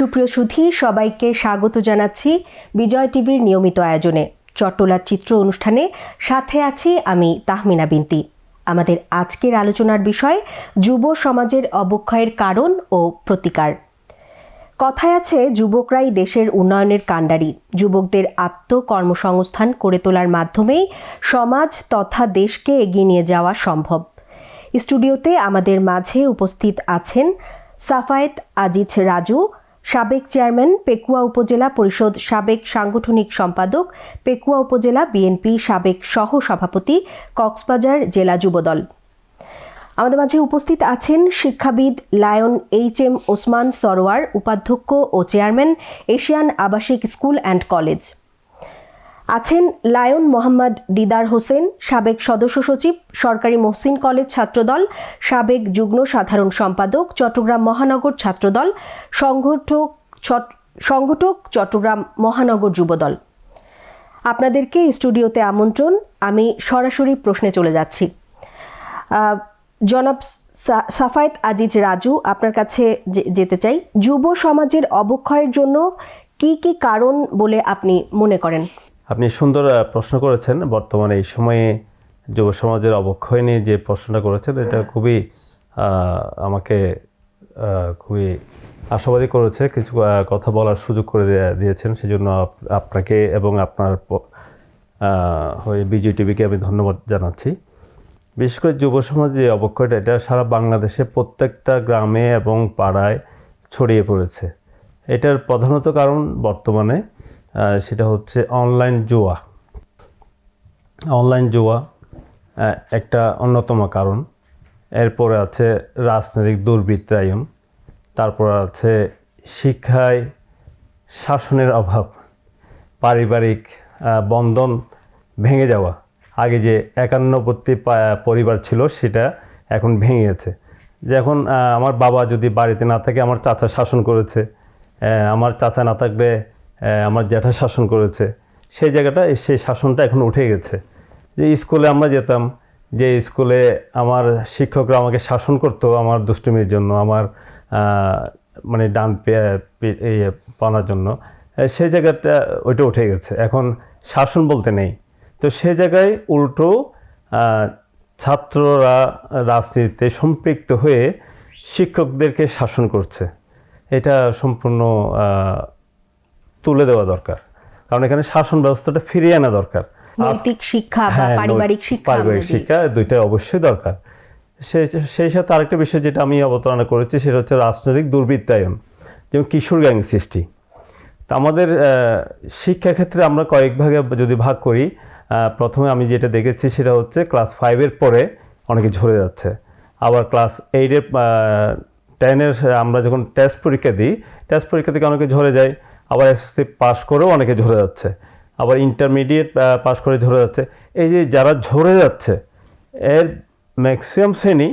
সুপ্রিয় সুধী, সবাইকে স্বাগত জানাচ্ছি বিজয় টিভির নিয়মিত আয়োজনে। চট্টলার চিত্র অনুষ্ঠানে সাথে আছি আমি তাহমিনা বিনতি। আমাদের আজকের আলোচনার বিষয়, যুব সমাজের অবক্ষয়ের কারণ ও প্রতিকার। কথায় আছে, যুবকরাই দেশের উন্নয়নের কাণ্ডারি। যুবকদের আত্মকর্মসংস্থান করে তোলার মাধ্যমেই সমাজ তথা দেশকে এগিয়ে নিয়ে যাওয়া সম্ভব। স্টুডিওতে আমাদের মাঝে উপস্থিত আছেন সাফায়েত আজিজ রাজু সাবেক চেয়ারম্যান, পেকুয়া উপজেলা পরিষদ সাবেক সাংগঠনিক সম্পাদক, পেকুয়া উপজেলা বিএনপি সাবেক সহ সভাপতি কক্সবাজার জেলা যুবদল। আমাদের মাঝে উপস্থিত আছেন শিক্ষাবিদ Lion H M Osman Sarwar, উপাধ্যক্ষ ও চেয়ারম্যান এশিয়ান আবাসিক স্কুল অ্যান্ড কলেজ। আছেন লায়ন মোহাম্মদ দিদার হোসেন, সাবেক সদস্য সচিব, সরকারি মহসিন কলেজ ছাত্রদল, সাবেক যুগ্ম সাধারণ সম্পাদক, চট্টগ্রাম মহানগর ছাত্রদল, সংগঠক সংগঠক চট্টগ্রাম মহানগর যুবদল। আপনাদেরকে স্টুডিওতে আমন্ত্রণ, আমি সরাসরি প্রশ্নে চলে যাচ্ছি। জনাব সাফায়েত আজিজ রাজু, আপনার কাছে যেতে চাই, যুব সমাজের অবক্ষয়ের জন্য কি কি কারণ বলে আপনি মনে করেন? আপনি সুন্দর প্রশ্ন করেছেন। বর্তমানে এই সময়ে যুব সমাজের অবক্ষয় নিয়ে যে প্রশ্নটা করেছেন এটা খুবই আমাকে খুবই আশাবাদী করেছে। কিছু কথা বলার সুযোগ করে দিয়েছেন। সেজন্য আপ- আপনাকে এবং আপনার হয়ে বিজয় টিভিকে আমি ধন্যবাদ জানাচ্ছি। বিশেষ করে যুব সমাজ যে অবক্ষয়টা এটা সারা বাংলাদেশে প্রত্যেকটা গ্রামে এবং পাড়ায় ছড়িয়ে পড়েছে। এটার প্রধানত কারণ বর্তমানে সেটা হচ্ছে অনলাইন জুয়া। অনলাইন জুয়া একটা অন্যতম কারণ। এরপরে আছে রাজনৈতিক দুর্বৃত্তায়ন। তারপর আছে শিক্ষায় শাসনের অভাব পারিবারিক বন্ধন ভেঙে যাওয়া। আগে যে একান্নবর্তী পরিবার ছিল সেটা এখন ভেঙে গেছে। যখন আহ, আমার বাবা যদি বাড়িতে না থাকে আমার চাচা শাসন করেছে। আমার চাচা না থাকলে আমার জ্যাঠা শাসন করেছে। সেই জায়গাটা, সেই শাসনটা এখন উঠে গেছে। যে স্কুলে আমরা যেতাম, যে স্কুলে আমার শিক্ষকরা আমাকে শাসন করতো আমার দুষ্টুমির জন্য, আমার মানে ডান পে- পে- ইয়ে পানার জন্য সেই জায়গাটা ওইটা উঠে গেছে। এখন শাসন বলতে নেই। তো সে জায়গায় উল্টো ছাত্ররা রাজনীতিতে সম্পৃক্ত হয়ে শিক্ষকদেরকে শাসন করছে। এটা সম্পূর্ণ তুলে দেওয়া দরকার। কারণ এখানে শাসন ব্যবস্থাটা ফিরিয়ে আনা দরকার। নৈতিক শিক্ষা বা হ্যাঁ, পারিবারিক শিক্ষা পারিবারিক শিক্ষা দুইটাই অবশ্যই দরকার। সেই সাথে আরেকটা বিষয় যেটা আমি অবতারণা করেছি সেটা হচ্ছে রাজনৈতিক দুর্বৃত্তায়ন যেমন কিশোর গ্যাং সৃষ্টি। তা আমাদের আহ, শিক্ষা ক্ষেত্রে আমরা কয়েক ভাগে যদি ভাগ করি প্রথমে আমি যেটা দেখেছি সেটা হচ্ছে ক্লাস ফাইভের পরে অনেকে ঝরে যাচ্ছে। আবার ক্লাস এইটের টেনের আমরা যখন টেস্ট পরীক্ষা দিই টেস্ট পরীক্ষা থেকে অনেকে ঝরে যায়। আবার এসএসসি পাশ করেও অনেকে ঝরে যাচ্ছে। আবার ইন্টারমিডিয়েট পাশ করে ঝরে যাচ্ছে। এই যে যারা ঝরে যাচ্ছে, এর ম্যাক্সিমাম শ্রেণি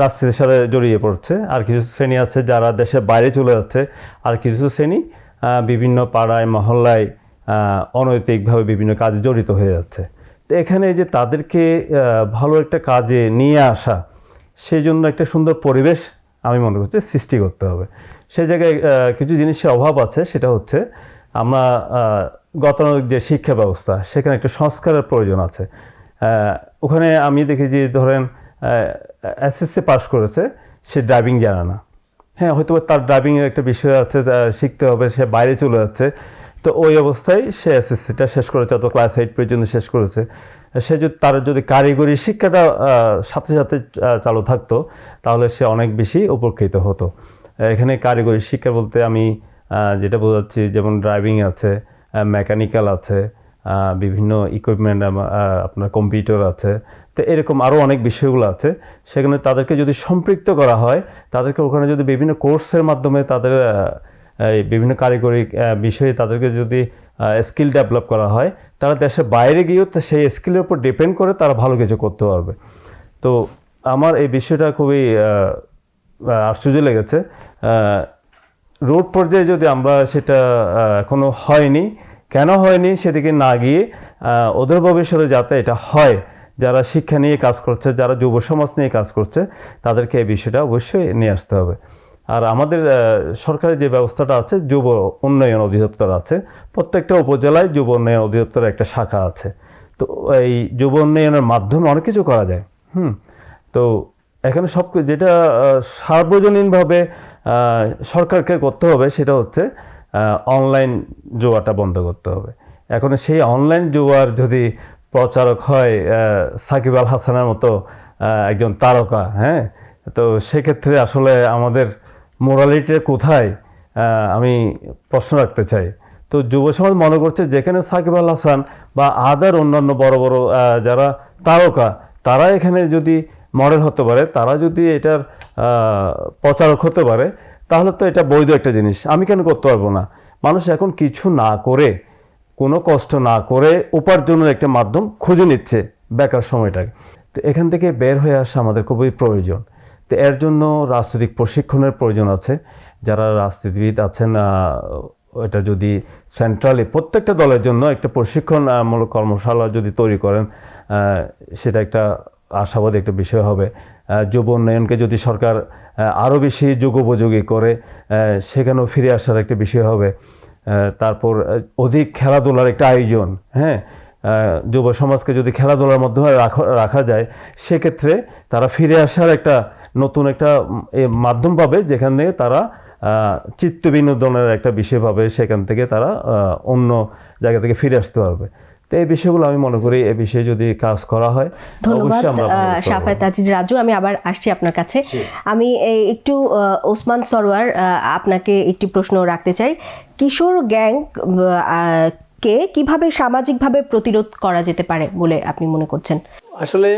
রাজনীতির সাথে জড়িয়ে পড়ছে। আর কিছু শ্রেণি আছে যারা দেশের বাইরে চলে যাচ্ছে। আর কিছু শ্রেণি বিভিন্ন পাড়ায়, মহল্লায় অনৈতিকভাবে বিভিন্ন কাজে জড়িত হয়ে যাচ্ছে। তো এখানে যে তাদেরকে ভালো একটা কাজে নিয়ে আসা সেই জন্য একটা সুন্দর পরিবেশ আমি মনে করছি সৃষ্টি করতে হবে। সেই জায়গায় কিছু জিনিসের অভাব আছে, সেটা হচ্ছে আমরা গতানুগতিক যে শিক্ষা ব্যবস্থা, সেখানে একটু সংস্কারের প্রয়োজন আছে। ওখানে আমি দেখি যে ধরেন এসএসসি পাস করেছে, সে ড্রাইভিং জানে না। হ্যাঁ হয়তো তার ড্রাইভিংয়ের একটা বিষয় আছে শিখতে হবে, সে বাইরে চলে যাচ্ছে। তো ওই অবস্থায় সে এসএসসিটা শেষ করেছে অত ক্লাস এইট পর্যন্ত শেষ করেছে। সে যদি তার যদি কারিগরি শিক্ষাটা সাথে সাথে চালু থাকতো, তাহলে সে অনেক বেশি উপকৃত হতো। এখানে কারিগরি শিক্ষা বলতে আমি যেটা বোঝাচ্ছি, যেমন ড্রাইভিং আছে মেকানিক্যাল আছে বিভিন্ন ইকুইপমেন্ট আপনার কম্পিউটার আছে, তো এরকম আরও অনেক বিষয়গুলো আছে। সেখানে তাদেরকে যদি সম্পৃক্ত করা হয়, তাদেরকে ওখানে যদি বিভিন্ন কোর্সের মাধ্যমে তাদের বিভিন্ন কারিগরি বিষয়ে তাদেরকে যদি স্কিল ডেভেলপ করা হয় তারা দেশের বাইরে গিয়েও সেই স্কিলের উপর ডিপেন্ড করে তারা ভালো কিছু করতে পারবে। তো আমার এই বিষয়টা খুবই আশ্চর্য লেগেছে। রোড পর্যায়ে যদি আমরা সেটা আহ, এখনও হয়নি কেন হয়নি সেদিকে না গিয়ে ওদের ভবিষ্যতে যাতে এটা হয় যারা শিক্ষা নিয়ে কাজ করছে যারা যুব সমাজ নিয়ে কাজ করছে তাদেরকে এই বিষয়টা অবশ্যই নিয়ে আসতে হবে। আর আমাদের সরকারের যে ব্যবস্থাটা আছে, যুব উন্নয়ন অধিদপ্তর আছে, প্রত্যেকটা উপজেলায় যুব উন্নয়ন অধিদপ্তরের একটা শাখা আছে। তো এই যুব উন্নয়নের মাধ্যমে অনেক কিছু করা যায়। হুম, তো এখানে সব যেটা সার্বজনীনভাবে সরকারকে করতে হবে সেটা হচ্ছে অনলাইন জুয়াটা বন্ধ করতে হবে। এখন সেই অনলাইন জুয়ার যদি প্রচারক হয় সাকিব আল হাসানের মতো একজন তারকা হ্যাঁ তো সেক্ষেত্রে আসলে আমাদের মোরালিটির কোথায় আমি প্রশ্ন রাখতে চাই। তো যুব সমাজ মনে করছে যেখানে সাকিব আল হাসান বা আদার অন্যান্য বড় বড় যারা তারকা, তারা এখানে যদি মডেল হতে পারে, তারা যদি এটার প্রচারক হতে পারে, তাহলে তো এটা বৈধ একটা জিনিস। আমি কেন করতে পারব না? মানুষ এখন কিছু না করে, কোনো কষ্ট না করে উপার্জনের একটা মাধ্যম খুঁজে নিচ্ছে বেকার সময়টাকে। তো এখান থেকে বের হয়ে আসা আমাদের খুবই প্রয়োজন। তো এর জন্য রাজনৈতিক প্রশিক্ষণের প্রয়োজন আছে। যারা রাজনীতিবিদ আছেন এটা যদি সেন্ট্রালি প্রত্যেকটা দলের জন্য একটা প্রশিক্ষণমূলক কর্মশালা যদি তৈরি করেন সেটা একটা আশাবাদী একটা বিষয় হবে। যুব উন্নয়নকে যদি সরকার আরও বেশি যুগোপযোগী করে সেখানেও ফিরে আসার একটা বিষয় হবে। তারপর অধিক খেলাধুলার একটা আয়োজন হ্যাঁ? যুব সমাজকে যদি খেলাধুলার মাধ্যমে রাখা যায়, সেক্ষেত্রে তারা ফিরে আসার একটা নতুন একটা এ মাধ্যম পাবে যেখানে তারা চিত্ত বিনোদনের একটা বিষয় পাবে সেখান থেকে তারা আহ, অন্য জায়গা থেকে ফিরে আসতে পারবে। তো এই বিষয়গুলো আমি মনে করি এই বিষয়ে যদি কাজ করা হয় ধন্যবাদ শাফায়েত আজিজ রাজু আমি আবার আসছি আপনার কাছে। আমি এই একটু আহ, ওসমান সরোয়ার আহ, আপনাকে একটি প্রশ্ন রাখতে চাই। কিশোর গ্যাং আহ, কে কীভাবে সামাজিকভাবে প্রতিরোধ করা যেতে পারে বলে আপনি মনে করছেন? আসলে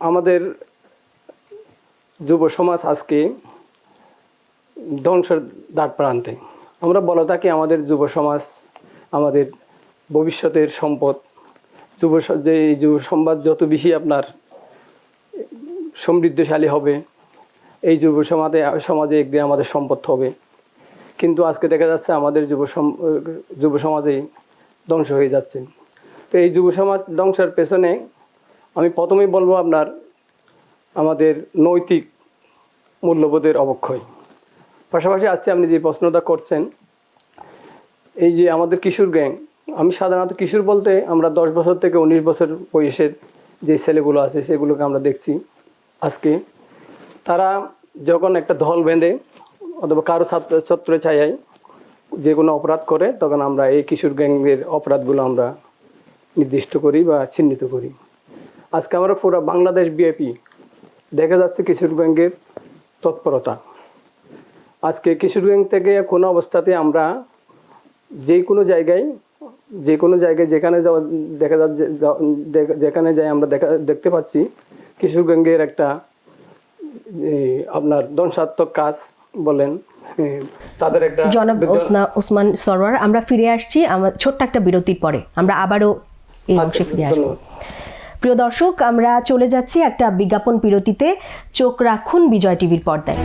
আমাদের যুব সমাজ আজকে ধ্বংসের দ্বার প্রান্তে। আমরা বলে থাকি আমাদের যুব সমাজ, আমাদের ভবিষ্যতের সম্পদ। যুব যে যুব সমাজ যত বেশি আপনার সমৃদ্ধশালী হবে, এই যুব সমাজে সমাজে একদিন আমাদের সম্পদ হবে। কিন্তু আজকে দেখা যাচ্ছে আমাদের যুব যুব সমাজেই ধ্বংস হয়ে যাচ্ছে। তো এই যুব সমাজ ধ্বংসের পেছনে আমি প্রথমেই বলব আপনার, আমাদের নৈতিক মূল্যবোধের অবক্ষয়। পাশাপাশি আজকে আপনি যে প্রশ্নটা করছেন, এই যে আমাদের কিশোর গ্যাং, আমি সাধারণত কিশোর বলতে আমরা দশ বছর থেকে উনিশ বছর বয়সের যে ছেলেগুলো আছে, সেগুলোকে আমরা দেখছি আজকে। তারা যখন একটা দল বেঁধে অথবা কারও ছাত্র ছত্র ছায়ায় যে কোনো অপরাধ করে, তখন আমরা এই কিশোর গ্যাংয়ের অপরাধগুলো আমরা নির্দিষ্ট করি বা চিহ্নিত করি। আজকে আমরা পুরো বাংলাদেশ বিএপি দেখা যাচ্ছে কিশোর গ্যাংয়ের তৎপরতা। আজকে কিশোর গ্যাং থেকে কোনো অবস্থাতে আমরা যে কোনো জায়গায় যে কোনো জায়গায় যেখানে যাওয়া দেখা যাচ্ছে যেখানে যাই আমরা দেখা দেখতে পাচ্ছি কিশোর গ্যাংয়ের একটা আপনার ধ্বংসাত্মক কাজ বলেন তাদের একটা জনাব ওসনা ওসমান সরোয়ার আমরা ফিরে আসছি আমার ছোট্ট একটা বিরতির পরে। আমরা আবারও এই অংশে ফিরে আসব। প্রিয় দর্শক, আমরা চলে যাচ্ছি একটা বিজ্ঞাপন বিরতিতে। চোখ রাখুন বিজয় টিভির পর্দায়।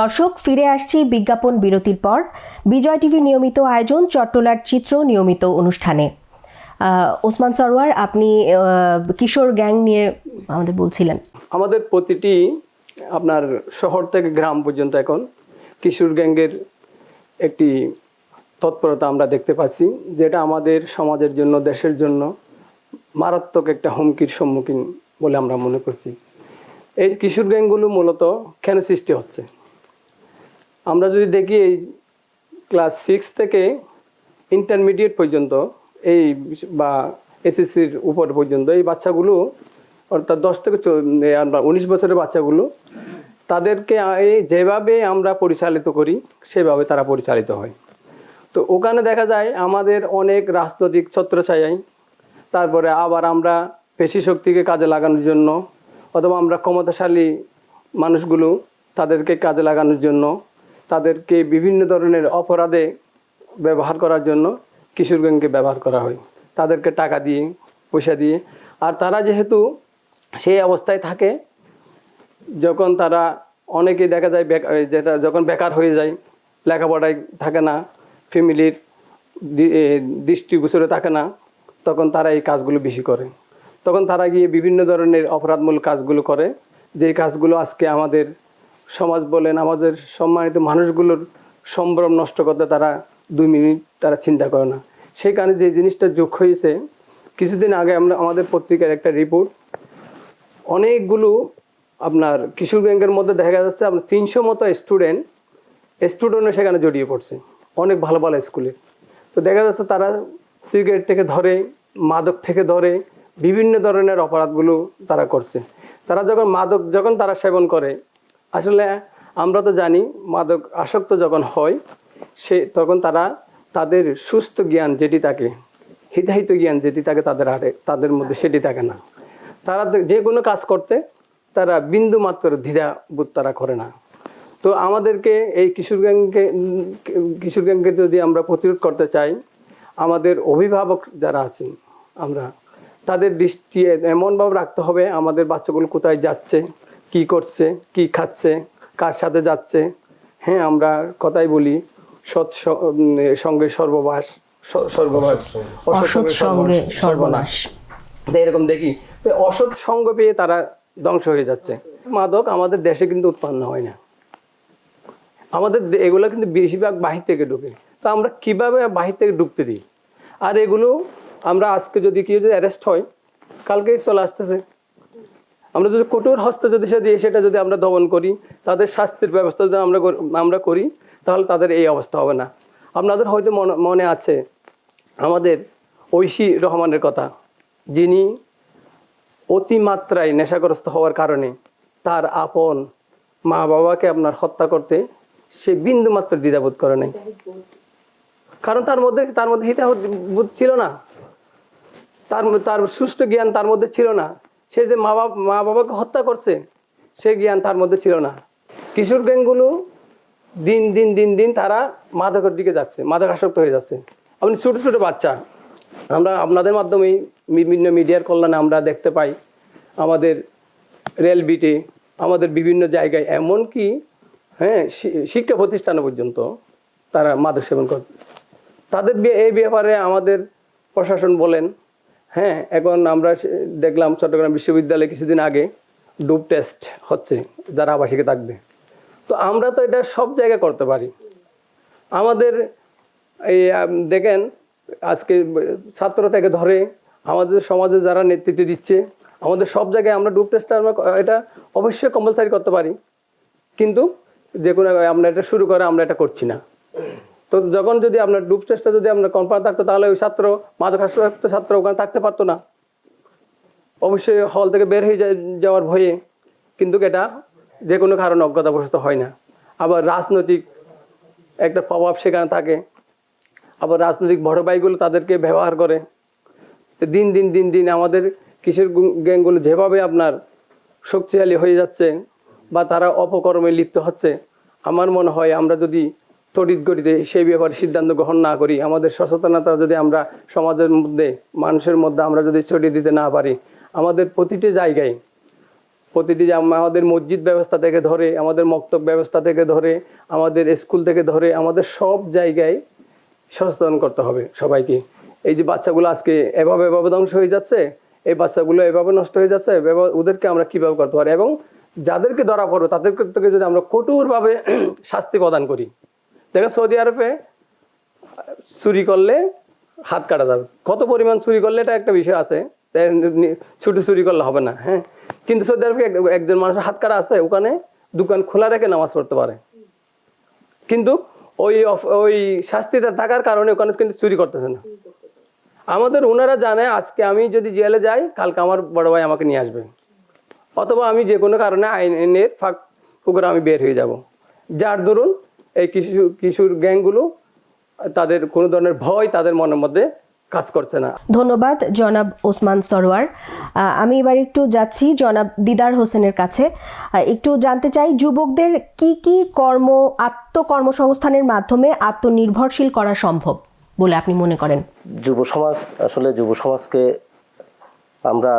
দর্শক, ফিরে আসছি বিজ্ঞাপন বিরতির পর। বিজয় টিভির নিয়মিত আয়োজন, চট্টলার চিত্র নিয়মিত অনুষ্ঠানে। ওসমান সরোয়ার আপনি কিশোর গ্যাং নিয়ে আমাদের বলছিলেন। আমাদের প্রতিটি আপনার শহর থেকে গ্রাম পর্যন্ত এখন কিশোর গ্যাংয়ের একটি তৎপরতা আমরা দেখতে পাচ্ছি, যেটা আমাদের সমাজের জন্য, দেশের জন্য মারাত্মক একটা হুমকির সম্মুখীন বলে আমরা মনে করছি। এই কিশোর গ্যাংগুলো মূলত কেন সৃষ্টি হচ্ছে? আমরা যদি দেখি এই ক্লাস সিক্স থেকে ইন্টারমিডিয়েট পর্যন্ত, এই বা এসএসসির উপর পর্যন্ত এই বাচ্চাগুলো অর্থাৎ দশ থেকে আমরা উনিশ বছরের বাচ্চাগুলো, তাদেরকে যেভাবে আমরা পরিচালিত করি, সেভাবে তারা পরিচালিত হয়। তো ওখানে দেখা যায় আমাদের অনেক রাজনৈতিক ছত্রছায়াই, তারপরে আবার আমরা পেশি শক্তিকে কাজে লাগানোর জন্য, অথবা আমরা ক্ষমতাশালী মানুষগুলো তাদেরকে কাজে লাগানোর জন্য, তাদেরকে বিভিন্ন ধরনের অপরাধে ব্যবহার করার জন্য কিশোর গ্যাংকে ব্যবহার করা হয়। তাদেরকে টাকা দিয়ে, পয়সা দিয়ে। আর তারা যেহেতু সেই অবস্থায় থাকে, যখন তারা অনেকেই দেখা যায় যেটা যখন বেকার হয়ে যায়, লেখাপড়ায় থাকে না, ফ্যামিলির দৃষ্টিগোচরে থাকে না, তখন তারা এই কাজগুলো বেশি করে। তখন তারা গিয়ে বিভিন্ন ধরনের অপরাধমূলক কাজগুলো করে, যে কাজগুলো আজকে আমাদের সমাজ বলেন, আমাদের সম্মানিত মানুষগুলোর সম্ভ্রম নষ্ট করতে তারা দুই মিনিট তারা চিন্তা করে না। সেই কারণে যে জিনিসটা যোগ হয়েছে, কিছুদিন আগে আমরা আমাদের পত্রিকার একটা রিপোর্ট অনেকগুলো আপনার কিশোর ব্যাংকের মধ্যে দেখা যাচ্ছে আপনার তিনশো মতো স্টুডেন্ট স্টুডেন্টও সেখানে জড়িয়ে পড়ছে। অনেক ভালো ভালো স্কুলে তো দেখা যাচ্ছে তারা সিগারেট থেকে ধরে, মাদক থেকে ধরে, বিভিন্ন ধরনের অপরাধগুলো তারা করছে। তারা যখন মাদক, যখন তারা সেবন করে, আসলে আমরা তো জানি মাদক আসক্ত যখন হয়, সে তখন তারা তাদের সুস্থ জ্ঞান যেটি থাকে হিতাহিত জ্ঞান যেটি থাকে তাদের আরে তাদের মধ্যে সেটি থাকে না। তারা যে কোনো কাজ করতে তারা বিন্দু মাত্র দ্বিধাবোধ তারা করে না। তো আমাদেরকে এই কিশোর গ্যাংকে কিশোর গ্যাংকে যদি আমরা প্রতিরোধ করতে চাই আমাদের অভিভাবক যারা আছেন আমরা তাদের দৃষ্টি এমনভাবে রাখতে হবে আমাদের বাচ্চাগুলো কোথায় যাচ্ছে কি করছে কি খাচ্ছে কার সাথে যাচ্ছে। হ্যাঁ আমরা কথাই বলি সৎ সঙ্গে সর্ববাস স- স্বর্গবাস অসৎ সঙ্গে সর্বনাশ। এরকম দেখি অসৎ সঙ্গ পেয়ে তারা ধ্বংস হয়ে যাচ্ছে। মাদক আমাদের দেশে কিন্তু উৎপন্ন হয় না। আমাদের এগুলো কিন্তু বেশিরভাগ বাহির থেকে ঢুকে। তো আমরা কীভাবে বাহির থেকে ঢুকতে দিই? আর এগুলো আমরা আজকে যদি কেউ যদি অ্যারেস্ট হয়, কালকেই চলে আসতেছে। আমরা যদি কঠোর হস্তে যদি সে দিয়ে সেটা যদি আমরা দমন করি, তাদের শাস্তির ব্যবস্থা যদি আমরা আমরা করি, তাহলে তাদের এই অবস্থা হবে না। আপনাদের হয়তো মনে আছে আমাদের ঐশী রহমানের কথা। যিনি অতিমাত্রায় নেশাগ্রস্ত হওয়ার কারণে তার আপন মা বাবাকে আপনার হত্যা করতে সে বিন্দু মাত্র দ্বিধাবোধ করে নাই। কারণ তার মধ্যে তার মধ্যে হিতা বোধ ছিল না। তার তার সুষ্ঠু জ্ঞান তার মধ্যে ছিল না। সে যে মা বাবা, মা বাবাকে হত্যা করছে, সে জ্ঞান তার মধ্যে ছিল না। কিশোর গ্যাংগুলো দিন দিন দিন দিন তারা মাদকের দিকে যাচ্ছে মাদক আসক্ত হয়ে যাচ্ছে। আপনি ছোট ছোট বাচ্চা, আমরা আপনাদের মাধ্যমেই বিভিন্ন মিডিয়ার কল্যাণে আমরা দেখতে পাই আমাদের রেল বিটে, আমাদের বিভিন্ন জায়গায়, এমনকি হ্যাঁ শিক্ষা প্রতিষ্ঠান পর্যন্ত তারা মাদক সেবন করে, তাদের এই ব্যাপারে আমাদের প্রশাসন বলেন হ্যাঁ এখন আমরা দেখলাম চট্টগ্রাম বিশ্ববিদ্যালয়ে কিছুদিন আগে ডুব টেস্ট হচ্ছে, যারা আবাসিকে থাকবে। তো আমরা তো এটা সব জায়গায় করতে পারি। আমাদের, এই দেখেন, আজকে ছাত্র থেকে ধরে আমাদের সমাজে যারা নেতৃত্ব দিচ্ছে, আমাদের সব জায়গায় আমরা ডুব টেস্টটা আমরা এটা অবশ্যই কম্পালসারি করতে পারি। কিন্তু যে কোনো আমরা এটা শুরু করে আমরা এটা করছি না। তো যখন যদি আপনার ডুব টেস্টটা যদি আপনার কনফার্ম থাকতো, তাহলে ওই ছাত্র মাদকাসক্ত ছাত্র ওখানে থাকতে পারতো না। অবশ্যই হল থেকে বের হয়ে যাওয়ার ভয়ে কিন্তু এটা যে কোনো কারণে অজ্ঞতাবশত হয় না। আবার রাজনৈতিক একটা প্রভাব সেখানে থাকে। আবার রাজনৈতিক বড় ভাইগুলো তাদেরকে ব্যবহার করে। দিন দিন দিন দিন আমাদের কিশোর গ্যাংগুলো যেভাবে আপনার শক্তিশালী হয়ে যাচ্ছে বা তারা অপকর্মে লিপ্ত হচ্ছে, আমার মনে হয় আমরা যদি তড়িৎ গতিতে সেই ব্যাপারে সিদ্ধান্ত গ্রহণ না করি, আমাদের সচেতনতা যদি আমরা সমাজের মধ্যে, মানুষের মধ্যে আমরা যদি ছড়িয়ে দিতে না পারি, আমাদের প্রতিটি জায়গায়, প্রতিটি আমাদের মসজিদ ব্যবস্থা থেকে ধরে, আমাদের মক্তব ব্যবস্থা থেকে ধরে, আমাদের স্কুল থেকে ধরে, আমাদের সব জায়গায় সচেতন করতে হবে সবাইকে। এই যে বাচ্চাগুলো আজকে এভাবে এভাবে ধ্বংস হয়ে যাচ্ছে, এই বাচ্চাগুলো এভাবে নষ্ট হয়ে যাচ্ছে ওদেরকে আমরা কীভাবে করতে পারি? এবং যাদেরকে ধরা পড়ো, তাদেরকে থেকে যদি আমরা কঠোরভাবে শাস্তি প্রদান করি দেখেন সৌদি আরবে চুরি করলে হাত কাটা যাবে। কত পরিমাণ চুরি করলে এটা একটা বিষয় আছে ছুটি চুরি করলে হবে না হ্যাঁ? কিন্তু সৌদি আরবে একজন মানুষের হাত কাটা আছে, ওখানে দোকান খোলা রেখে নামাজ পড়তে পারে। কিন্তু ওই ওই শাস্তিটা থাকার কারণে ওখানে কিন্তু চুরি করতেছে না। আমাদের ওনারা জানে আজকে আমি যদি জেলে যাই, কালকে আমার বড় ভাই আমাকে নিয়ে আসবে। অথবা আমি যে কোনো কারণে আইনের ফাঁক পুকুরে আমি বের হয়ে যাব। যার দরুন এই কিশোর কিশোর গ্যাংগুলো তাদের কোনো ধরনের ভয় তাদের মনের মধ্যে কাজ করছে না। ধন্যবাদ, জনাব ওসমান সরোয়ার। আমি এবার একটু যাচ্ছি জনাব দিদার হোসেনের কাছে। একটু জানতে চাই, যুবকদের কি কি কর্ম, আত্মকর্মসংস্থানের মাধ্যমে আত্মনির্ভরশীল করা সম্ভব বলে আপনি মনে করেন? যুব সমাজ, আসলে যুব সমাজকে আমরা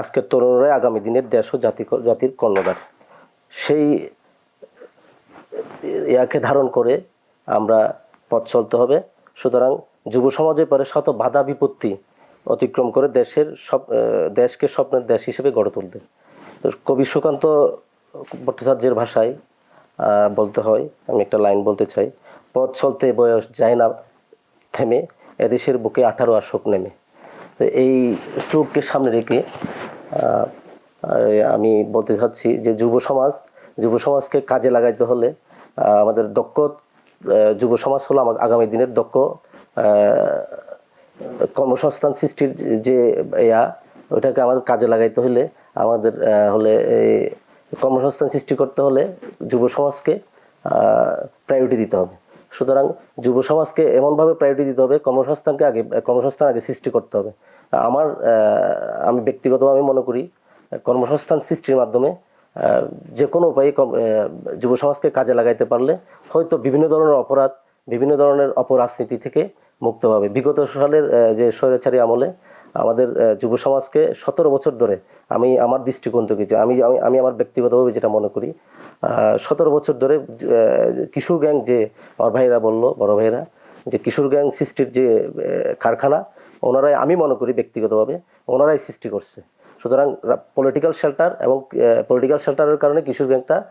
আজকের তরুণরাই আগামী দিনের দেশ ও জাতি জাতির কর্ণধার। সেই ইয়াকে ধারণ করে আমরা পথ চলতে হবে। সুতরাং যুব সমাজের পরে শত বাধা বিপত্তি অতিক্রম করে দেশের সব দেশকে স্বপ্নের দেশ হিসেবে গড়ে তুলতে। তো কবি সুকান্ত ভট্টাচার্যের ভাষায় বলতে হয়, আমি একটা লাইন বলতে চাই, পথ চলতে বয়স যায় না থেমে এদেশের বুকে আঠারো আসক নেমে। তো এই শ্লোককে সামনে রেখে আমি বলতে চাচ্ছি যে যুব সমাজ, যুব সমাজকে কাজে লাগাইতে হলে আমাদের দক্ষ যুব সমাজ হলো আমার আগামী দিনের দক্ষ কর্মসংস্থান সৃষ্টির যে ইয়া, ওটাকে আমাদের কাজে লাগাইতে হলে, আমাদের হলে কর্মসংস্থান সৃষ্টি করতে হলে যুব সমাজকে প্রায়োরিটি দিতে হবে। সুতরাং যুব সমাজকে এমনভাবে প্রায়োরিটি দিতে হবে, কর্মসংস্থানকে আগে, কর্মসংস্থান আগে সৃষ্টি করতে হবে। আমার আমি ব্যক্তিগতভাবে মনে করি, কর্মসংস্থান সৃষ্টির মাধ্যমে যে কোনো উপায়ে যুব সমাজকে কাজে লাগাইতে পারলে হয়তো বিভিন্ন ধরনের অপরাধ, বিভিন্ন ধরনের অপরাজনীতি থেকে মুক্ত হবে। বিগত সালের যে স্বৈরাচারী আমলে আমাদের যুব সমাজকে সতেরো বছর ধরে আমি আমার দৃষ্টিকোণ থেকে আমি, আমি- আমি আমার ব্যক্তিগতভাবে যেটা মনে করি সতেরো বছর ধরে কিশোর গ্যাং যে আমার ভাইরা বলল, বড় ভাইরা যে কিশোর গ্যাং সৃষ্টির যে কারখানা, ওনারাই আমি মনে করি ব্যক্তিগতভাবে, ওনারাই সৃষ্টি করছে। সুতরাং পলিটিক্যাল শেল্টার এবং পলিটিক্যাল শেল্টারের কারণে কিশোর গ্যাংটা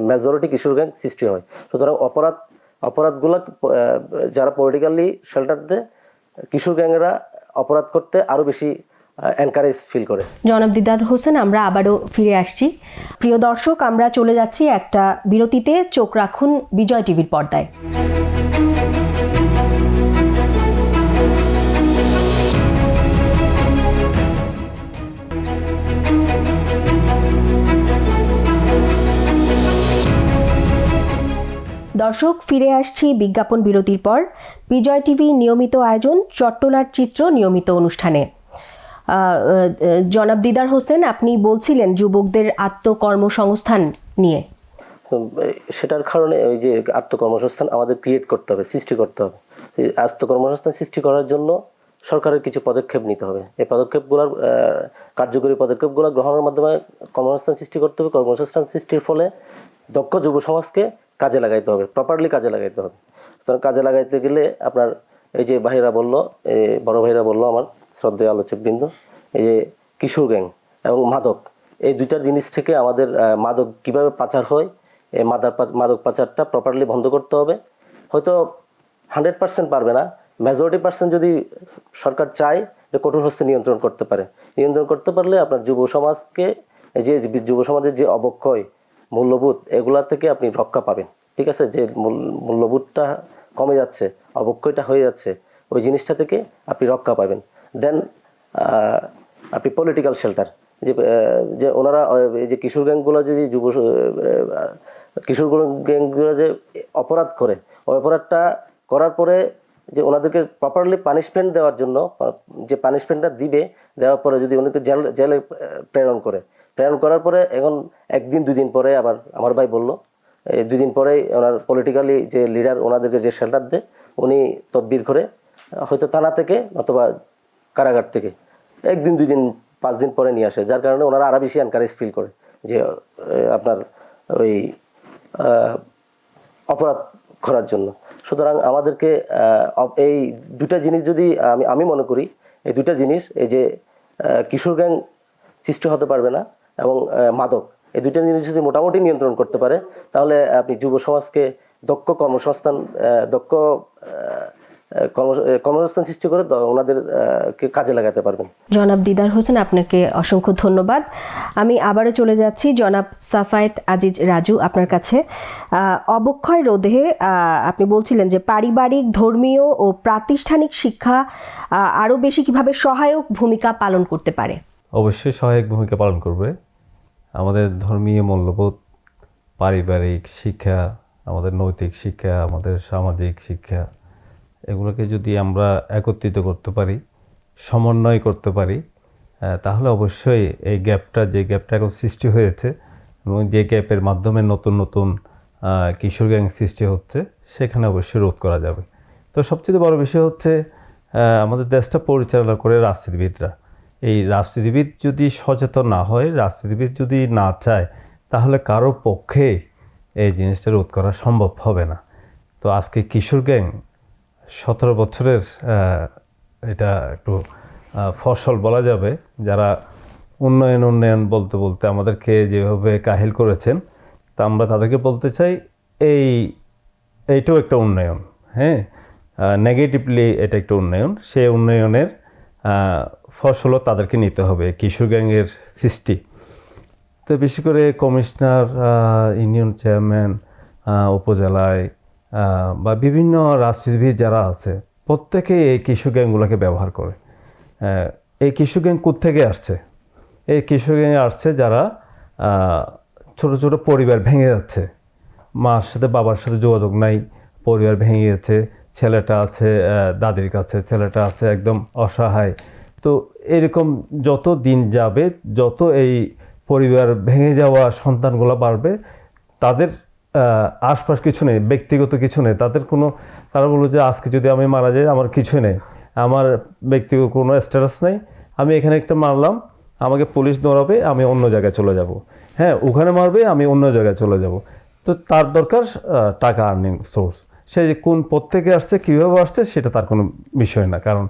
মেজরিটি কিশোর গ্যাং সৃষ্টি হয়। সুতরাং অপরাধ, অপরাধগুলো যারা পলিটিক্যালি শেল্টার দেয়, কিশোর গ্যাংয়েরা অপরাধ করতে আরও বেশি এনকারেজ ফিল করে। জনাব দিদার হোসেন, আমরা আবারও ফিরে আসছি। প্রিয় দর্শক, আমরা চলে যাচ্ছি একটা বিরতিতে। চোখ রাখুন বিজয় টিভির পর্দায়। দর্শক, ফিরে আসছি বিজ্ঞাপন বিরতির পর। বিজয় টিভির নিয়মিত আয়োজন, চট্টলার চিত্র নিয়মিত অনুষ্ঠানে। জনাব দিদার হোসেন, আপনি বলছিলেন যুবকদের আত্মকর্মসংস্থান নিয়ে। সেটার কারণে ওই যে আত্মকর্মসংস্থান আমাদের ক্রিয়েট করতে হবে, সৃষ্টি করতে হবে। আত্মকর্মসংস্থান সৃষ্টি করার জন্য সরকারের কিছু পদক্ষেপ নিতে হবে। এই পদক্ষেপগুলোর কার্যকরী পদক্ষেপগুলো গ্রহণের মাধ্যমে কর্মসংস্থান সৃষ্টি করতে হবে। কর্মসংস্থান সৃষ্টির ফলে দক্ষ যুব সমাজকে কাজে লাগাইতে হবে প্রপারলি কাজে লাগাইতে হবে। সুতরাং কাজে লাগাইতে গেলে আপনার এই যে ভাইরা বলল বড় ভাইরা বলল আমার শ্রদ্ধেয় আলোচক বৃন্দ এই যে কিশোর গ্যাং এবং মাদক, এই দুইটা জিনিস থেকে আমাদের মাদক কীভাবে পাচার হয় এই মাদার মাদক পাচারটা প্রপারলি বন্ধ করতে হবে। হয়তো হান্ড্রেড পার্সেন্ট পারবে না মেজরিটি পার্সেন্ট যদি সরকার চায় যে কঠোর হস্তে নিয়ন্ত্রণ করতে পারে। নিয়ন্ত্রণ করতে পারলে আপনার যুব সমাজকে যে যুব সমাজের যে অবক্ষয় মূল্যবোধ এগুলা থেকে আপনি রক্ষা পাবেন। ঠিক আছে? যে মূল- মূল্যবোধটা কমে যাচ্ছে, অবক্ষয়টা হয়ে যাচ্ছে, ওই জিনিসটা থেকে আপনি রক্ষা পাবেন। দেন আপনি পলিটিক্যাল শেল্টার যে যে ওনারা যে কিশোর গ্যাংগুলো যদি যুব কিশোর গ্যাংগুলো যে অপরাধ করে, ওই অপরাধটা করার পরে যে ওনাদেরকে প্রপারলি পানিশমেন্ট দেওয়ার জন্য, যে পানিশমেন্টটা দিবে, দেওয়ার পরে যদি ওনাকে জেল জেলে প্রেরণ করে প্রেরণ করার পরে এখন একদিন, দুদিন পরে আবার আমার ভাই বলল, এই দুদিন পরেই ওনার পলিটিক্যালি যে লিডার ওনাদেরকে যে শেল্টার দেয়, উনি তদবির করে, হয়তো থানা থেকে অথবা কারাগার থেকে একদিন দুই দিন পাঁচ দিন পরে নিয়ে আসে। যার কারণে ওনারা আরও বেশি এনকারেজ ফিল করে যে আপনার ওই অপরাধ করার জন্য। সুতরাং আমাদেরকে এই দুটা জিনিস যদি আমি আমি মনে করি, এই দুটা জিনিস, এই যে কিশোর গ্যাং সৃষ্টি হতে পারবে না এবং মাদক। এই দুইটা জিনিস যদি মোটামুটি নিয়ন্ত্রণ করতে পারে, তাহলে আপনি যুব সমাজকে দক্ষ কর্মসংস্থান দক্ষ কর্মসংস্থান সৃষ্টি করে, দ- ওনাদের কাজে লাগাতে পারবেন। জনাব দিদার হোসেন, আপনাকে অসংখ্য ধন্যবাদ। আমি আবারও চলে যাচ্ছি জনাব সাফায়েত আজিজ রাজু আপনার কাছে। অবক্ষয় রোধে আপনি বলছিলেন যে পারিবারিক, ধর্মীয় ও প্রাতিষ্ঠানিক শিক্ষা আরও বেশি কীভাবে সহায়ক ভূমিকা পালন করতে পারে। অবশ্যই সহায়ক ভূমিকা পালন করবে। আমাদের ধর্মীয় মূল্যবোধ, পারিবারিক শিক্ষা, আমাদের নৈতিক শিক্ষা, আমাদের সামাজিক শিক্ষা, এগুলোকে যদি আমরা একত্রিত করতে পারি, সমন্বয় করতে পারি তাহলে অবশ্যই এই গ্যাপটা, যে গ্যাপটা এখন সৃষ্টি হয়েছে এবং যে গ্যাপের মাধ্যমে নতুন নতুন কিশোর গ্যাং সৃষ্টি হচ্ছে, সেখানে অবশ্যই রোধ করা যাবে। তো সবচেয়ে বড় বিষয় হচ্ছে আমাদের দেশটা পরিচালনা করে রাজনীতিবিদরা। এই রাজনীতিবিদ যদি সচেতন না হয় রাজনীতিবিদ যদি না চায়, তাহলে কারও পক্ষে এই জিনিসটা রোধ করা সম্ভব হবে না। তো আজকে কিশোর গ্যাং সতেরো বছরের এটা একটু ফসল বলা যাবে। যারা উন্নয়ন উন্নয়ন বলতে বলতে আমাদেরকে যেভাবে কাহিল করেছেন, তা আমরা তাদেরকে বলতে চাই, এই, এইটাও একটা উন্নয়ন হ্যাঁ? নেগেটিভলি এটা একটা উন্নয়ন। সে উন্নয়নের ফসলও তাদেরকে নিতে হবে, কিশোর গ্যাংয়ের সৃষ্টি। তো বেশি করে কমিশনার ইউনিয়ন চেয়ারম্যান উপজেলায় বা বিভিন্ন রাজনীতিবিদ যারা আছে, প্রত্যেকেই এই কিশোর গ্যাংগুলোকে ব্যবহার করে। এই কিশোর গ্যাং থেকে আসছে? এই কিশোর গ্যাংয়ে আসছে যারা ছোট ছোট পরিবার ভেঙে যাচ্ছে। মার সাথে বাবার সাথে যোগাযোগ নাই, পরিবার ভেঙে গেছে, ছেলেটা আছে দাদির কাছে, ছেলেটা আছে একদম অসহায় তো এরকম যত দিন যাবে, যত এই পরিবার ভেঙে যাওয়া সন্তানগুলো বাড়বে, তাদের আশপাশ কিছু নেই, ব্যক্তিগত কিছু নেই। তাদের কোনো, তারা বলল যে, আজকে যদি আমি মারা যাই, আমার কিছু নেই। আমার ব্যক্তিগত কোনো স্ট্যাটাস নেই। আমি এখানে একটা মারলাম, আমাকে পুলিশ দৌড়াবে আমি অন্য জায়গায় চলে যাব। হ্যাঁ ওখানে মারবে, আমি অন্য জায়গায় চলে যাব। তো তার দরকার টাকা আর্নিং সোর্স সে কোন পথ থেকে আসছে, কীভাবে আসছে, সেটা তার কোনো বিষয় না। কারণ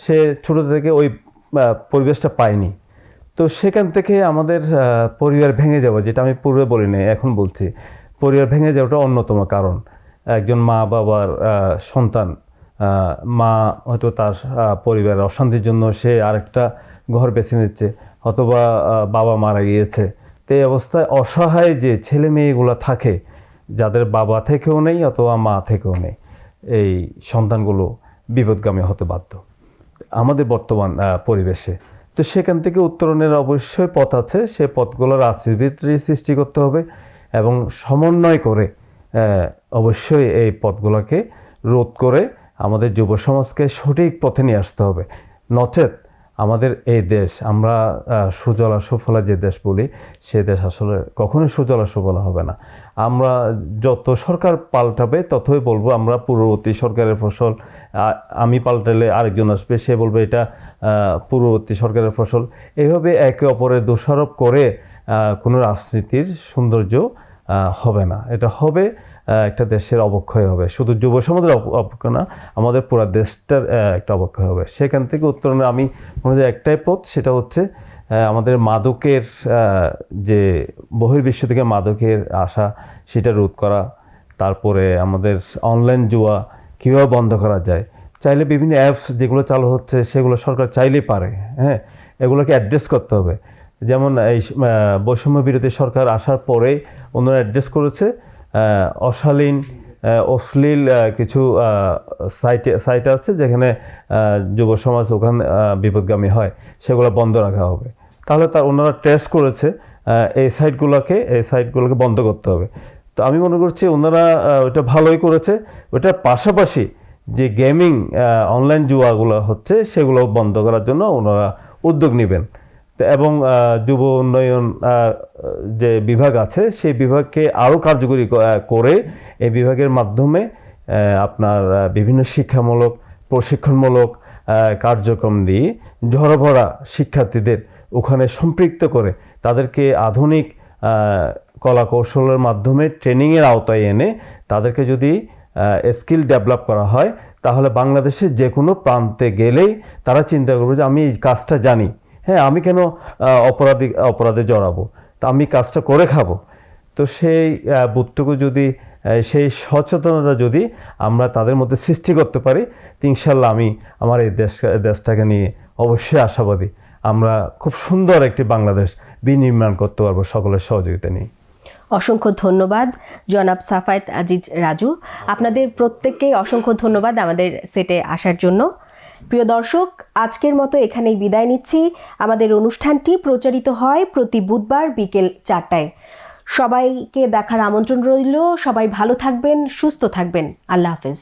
সে ছোটো থেকে ওই পরিবেশটা পায়নি। তো সেখান থেকে আমাদের পরিবার ভেঙে যাওয়া, যেটা আমি পূর্বে বলি নাই এখন বলছি। পরিবার ভেঙে যাওয়াটা অন্যতম কারণ। একজন মা বাবার সন্তান মা হয়তো তার পরিবারের অশান্তির জন্য সে আরেকটা ঘর বেছে নিচ্ছে, অথবা বাবা মারা গিয়েছে। তো এই অবস্থায় অসহায় যে ছেলে মেয়েগুলো থাকে, যাদের বাবা থেকেও নেই অথবা মা থেকেও নেই, এই সন্তানগুলো বিপদগামী হতে বাধ্য। আমাদের বর্তমান পরিবেশে। তো সেখান থেকে উত্তরণের অবশ্যই পথ আছে। সে পথগুলো রাজনীতির সৃষ্টি করতে হবে এবং সমন্বয় করে অবশ্যই এই পথগুলোকে রোধ করে আমাদের যুব সমাজকে সঠিক পথে নিয়ে আসতে হবে। নচেত আমাদের এই দেশ, আমরা সুজলা সুফলা যে দেশ বলি, সে দেশ আসলে কখনোই সুজলা সুফলা হবে না। আমরা যত সরকার পাল্টাবে, ততই বলব আমরা পূর্ববর্তী সরকারের ফসল আমি পাল্টালে আরেকজন আসবে, সে বলবে এটা পূর্ববর্তী সরকারের ফসল। এইভাবে একে অপরের দোষারোপ করে কোনো রাজনীতির সৌন্দর্য হবে না। এটা হবে একটা দেশের অবক্ষয় হবে। শুধু যুব সমাজের অব- অবক্ষয় না, আমাদের পুরো দেশটার একটা অবক্ষয় হবে। সেখান থেকে উত্তরণে আমি মনে হয় একটাই পথ, সেটা হচ্ছে আমাদের মাদকের যে বহির্বিশ্ব থেকে মাদকের আসা সেটা রোধ করা। তারপরে আমাদের অনলাইন জুয়া কীভাবে বন্ধ করা যায়? চাইলে বিভিন্ন অ্যাপস যেগুলো চালু হচ্ছে, সেগুলো সরকার চাইলেই পারে হ্যাঁ? এগুলোকে অ্যাড্রেস করতে হবে। যেমন এই বৈষম্য বিরোধী সরকার আসার পরেই ওনারা অ্যাড্রেস করেছে অশালীন অশ্লীল কিছু সাইটে সাইট আছে যেখানে যুব সমাজ ওখানে বিপদগামী হয়, সেগুলো বন্ধ রাখা হবে। তাহলে তার, ওনারা টেস্ট করেছে এই সাইটগুলোকে এই সাইটগুলোকে বন্ধ করতে হবে। তো আমি মনে করছি ওনারা ওটা ভালোই করেছে। ওটার পাশাপাশি যে গেমিং অনলাইন জুয়াগুলো হচ্ছে সেগুলো বন্ধ করার জন্য ওনারা উদ্যোগ নেবেন। এবং যুব উন্নয়ন যে বিভাগ আছে, সেই বিভাগকে আরও কার্যকরী করে এই বিভাগের মাধ্যমে আপনার বিভিন্ন শিক্ষামূলক, প্রশিক্ষণমূলক কার্যক্রম দিয়ে ঝরভরা শিক্ষার্থীদের ওখানে সম্পৃক্ত করে তাদেরকে আধুনিক কলা কৌশলের মাধ্যমে ট্রেনিংয়ের আওতায় এনে তাদেরকে যদি স্কিল ডেভেলপ করা হয়, তাহলে বাংলাদেশের যে কোনো প্রান্তে গেলেই তারা চিন্তা করবে যে আমি এই কাজটা জানি। হ্যাঁ আমি কেন অপরাধী, অপরাধে জড়াবো? তা আমি কাজটা করে খাব। তো সেই বোধটুকু যদি সেই সচেতনতা যদি আমরা তাদের মধ্যে সৃষ্টি করতে পারি ইনশাল্লাহ আমি আমার এই দেশ, দেশটাকে নিয়ে অবশ্যই আশাবাদী। আমরা খুব সুন্দর একটি বাংলাদেশ বিনির্মাণ করতে পারব সকলের সহযোগিতা নিয়ে। অসংখ্য ধন্যবাদ। জনাব সাফায়েত আজিজ রাজু, আপনাদের প্রত্যেককেই অসংখ্য ধন্যবাদ আমাদের সেটে আসার জন্য। প্রিয় দর্শক, আজকের মতো এখানেই বিদায় নিচ্ছি। আমাদের অনুষ্ঠানটি প্রচারিত হয় প্রতি বুধবার বিকেল চারটায়। সবাইকে দেখার আমন্ত্রণ রইল। সবাই ভালো থাকবেন, সুস্থ থাকবেন। আল্লাহ হাফেজ।